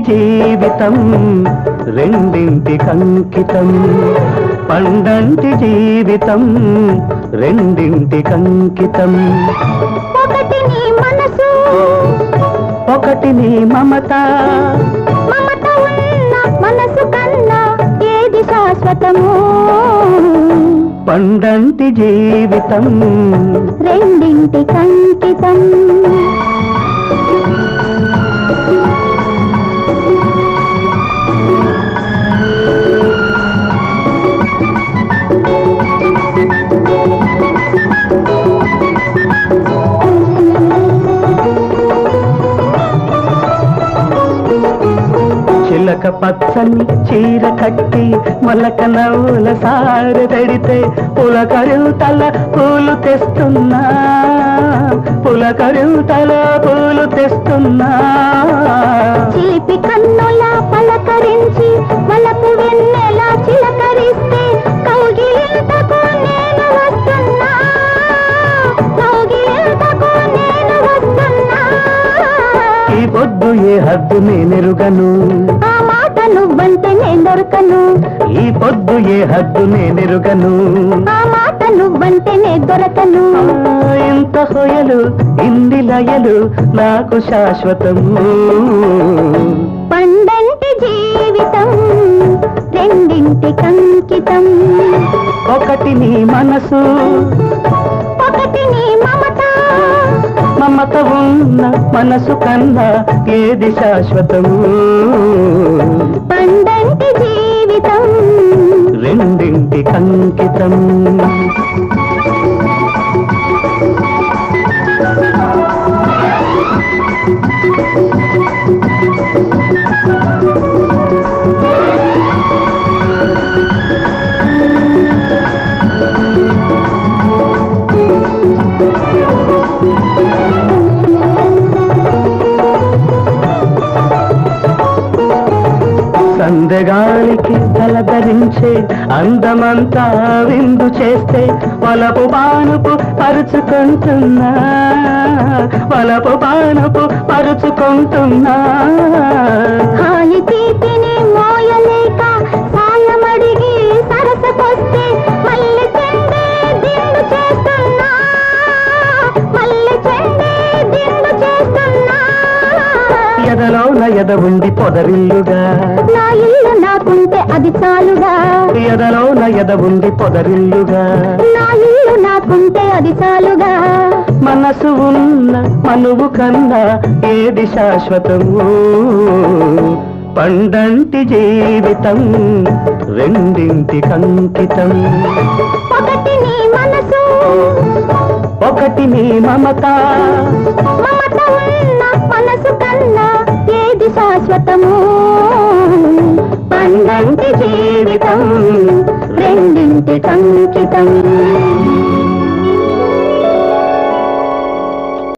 జీవితం రెండింటి కంకితం. పండంటి జీవితం రెండింటి కంకితం. ఒకటి నీ మనసు ఒకటి నీ మమత. మమత ఉన్న మనసు కన్నా ఏది శాశ్వతము? పండంటి జీవితం రెండింటి కంకితం. చిలక పచ్చని చీర కట్టి మలక నవ్వుల సార తడితే పులకరుతల పూలు తెస్తున్నా. పులకరుతల పూలు తెస్తున్నా. చిలిపి కన్నుల పలకరించి వలపు వెన్నెల హద్దు నేనెరుగను ఆ మాట నువ్వంటే నేను దొరకను. ఈ పొద్దు ఏ హద్దు నేనెరుగను ఆ మాట నువ్వంటే నేను దొరకను. ఇంత హొయలు ఇన్ని లయలు నాకు శాశ్వతము. పండంటి జీవితం రెండింటి కంకితం. ఒకటి నీ మనసు మమత ఉన్న మనసు కన్నా ఏది శాశ్వతము పండంటి జీవితం. రెండింటి కంకితం. సందగాలికి తలధరించే అందమంతా విందు చేస్తే వలపు బాణపు పరుచుకుంటున్నా వలపు బాణపు పరుచుకుంటున్నా. హాయి ఎదలోన ఎద ఉండి పొదరిల్లుగా? నా ఇల్లు నాకుంటే అది చాలుగా. ఎదలోన ఎద ఉండి పొదరిల్లుగా? నా ఇల్లు నాకుంటే అది చాలుగా. మనసు ఉన్న మనువు కన్నా ఏది శాశ్వతము? పండంటి జీవితం రెండింటి కంకితం. ఒకటి నీ మనసు ఒకటి నీ మమత. మమత ఉన్న మనసు కన్నా శాశ్వతము పండంటి జీవితం రెండింటి కంకితం